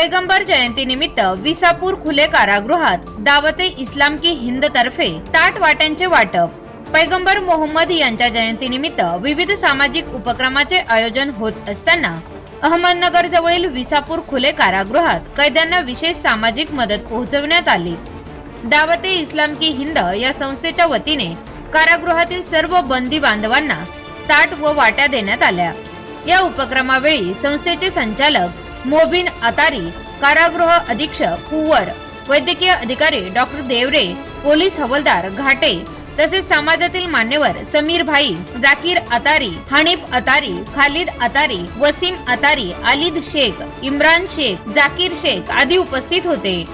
पैगंबर जयंतीनिमित्त विसापूर खुले कारागृहात दावते इस्लाम की हिंद तर्फे ताट वाट्यांचे वाटप. पैगंबर मोहम्मद यांच्या जयंतीनिमित्त विविध सामाजिक उपक्रमाचे आयोजन होत असताना अहमदनगर जवळील विसापूर खुले कारागृहात कैद्यांना विशेष सामाजिक मदत पोहोचवण्यात आली. दावते इस्लाम की हिंद या संस्थेच्या वतीने कारागृहातील सर्व बंदी बांधवांना ताट व वाट्या देण्यात आल्या. या उपक्रमावेळी संस्थेचे संचालक मोबिन अतारी कारागृह अधीक्षक कुवर वैद्यकीय अधिकारी डॉक्टर देवरे पोलीस हवालदार घाटे तसेच समाजातील मान्यवर समीर भाई जाकीर अतारी हनीफ अतारी खालिद अतारी वसीम अतारी आलिद शेख इम्रान शेख जाकीर शेख आदी उपस्थित होते.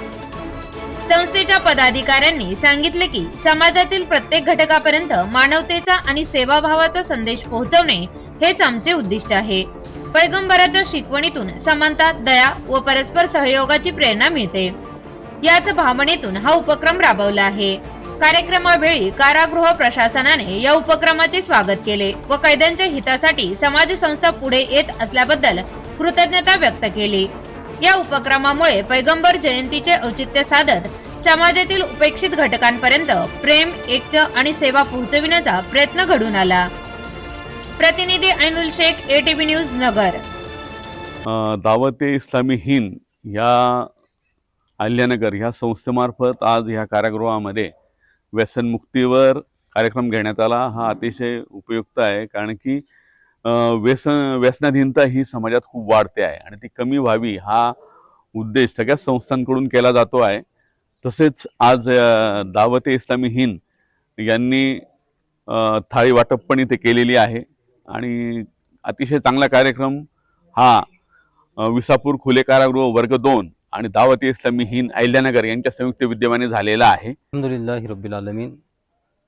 संस्थेच्या पदाधिकाऱ्यांनी सांगितले की समाजातील प्रत्येक घटकापर्यंत मानवतेचा आणि सेवाभावाचा संदेश पोहोचवणे हेच आमचे उद्दिष्ट आहे. पैगंबराच्या शिकवणीतून समानता दया व परस्पर सहयोगाची प्रेरणा मिळते. याच भावनेतून हा उपक्रम राबवला आहे. कार्यक्रमावेळी कारागृह प्रशासनाने या उपक्रमाचे स्वागत केले व कैद्यांच्या हितासाठी समाज संस्था पुढे येत असल्याबद्दल कृतज्ञता व्यक्त केली. या उपक्रमामुळे पैगंबर जयंतीचे औचित्य साधत समाजातील उपेक्षित घटकांपर्यंत प्रेम ऐक्य आणि सेवा पोहोचविण्याचा प्रयत्न घडून आला. प्रतिनिधी ऐनुल शेख एटीव्ही न्यूज नगर. दावते इस्लामी हिंद ह्या आल्यानगर ह्या संस्थेमार्फत आज ह्या कारागृहामध्ये व्यसनमुक्तीवर कार्यक्रम घेण्यात आला. हा अतिशय उपयुक्त आहे कारण की व्यसन व्यसनाधीनता ही समाजात खूप वाढते आहे आणि ती कमी व्हावी हा उद्देश सगळ्याच संस्थांकडून केला जातो आहे. तसेच आज दावते इस्लामी हिंद यांनी थाळी वाटप पण इथे केलेली आहे. आणि अतिशय चांगला कार्यक्रम हा विसापूर खुले कारागृह वर्ग दोन आणि दावती इस्लामी हिंद अहिल्यानगर यांच्या संयुक्त विद्यमाने झालेला आहे. अल्हम्दुलिल्लाह रब्बिल आलमीन.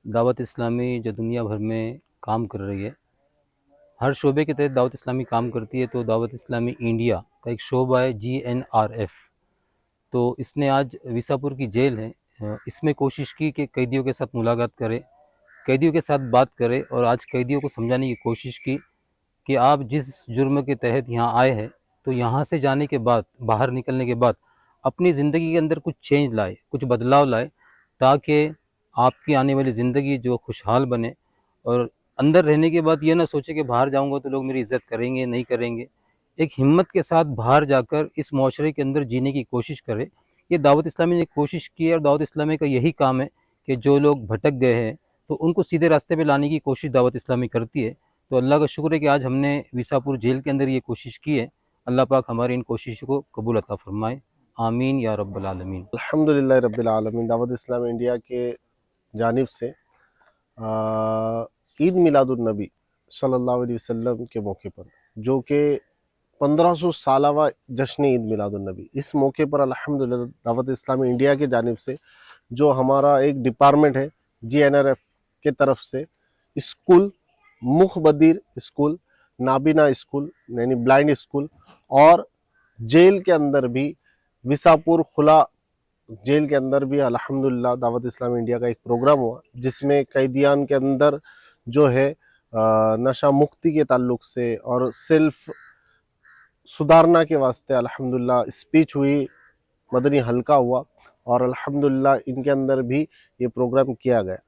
दावत इस्लामी जो दुनिया भर में काम कर रही है। हर शोबे के तहत दावत इस्लामी काम करती है तो दावत इस्लामी इंडिया का एक शोबा है जी एन आर एफ। तो इसने आज विसापुर की जेल है। इसमें कोशिश की कि कैदियों के साथ मुलाकात करें। कैदियों के साथ बात करे और आज कैदियों को समझाने की कोशिश की कि आप जिस जुर्म के तहत यहाँ आए हैं तो यहाँ से जाने के बाद, बाहर निकलने के बाद अपनी ज़िंदगी के अंदर कुछ चेंज लाए, कुछ बदलाव लाए, ताकि आपकी आने वाली ज़िंदगी जो खुशहाल बने। और अंदर रहने के बाद ये ना सोचे कि बाहर जाऊँगा तो लोग मेरी इज़्ज़त करेंगे, नहीं करेंगे। एक हिम्मत के साथ बाहर जाकर इस माशरे के अंदर जीने की कोशिश करें। ये दावत इस्लामी ने कोशिश की है और दावत इस्लामी का यही काम है कि जो लोग भटक गए हैं तो उनको सीधे रास्ते पे लाने की कोशिश दावत इस्लामी करती है। तो अल्लाह का शुक्र है कि आज हमने विसापुर जेल के अंदर ये कोशिश की है। अल्लाह पाक हमारी इन कोशिशों को कबूल अता फरमाए। आमीन या रबालमीन रब्बिल आलमीन। दावत इस्लाम इंडिया के जानिब से ईद मिलादुलनबी अलैहि वसल्लम के मौके पर, जो कि 1500 सालावा जश्न ईद मिलादुलनबी इस मौके पर अल्हम्दुलिल्लाह दावत इस्लामी इंडिया के जानिब से, जो हमारा एक डिपार्टमेंट है, जी एन आर एफ़ के तरफ़ से स्कूल मुखबदिर स्कूल, नाबीना स्कूल, यानी ब्लाइंड स्कूल और जेल के अंदर भी विसापुर खुला जेल के अंदर भी अल्हम्दुलिल्लाह दावत इस्लाम इंडिया का एक प्रोग्राम हुआ, जिसमें कैदियान के अंदर जो है नशा मुक्ति के ताल्लुक से और सेल्फ सुधारना के वास्ते अल्हम्दुलिल्लाह स्पीच हुई, मदनी हल्का हुआ और अल्हम्दुलिल्लाह इनके अंदर भी ये प्रोग्राम किया गया।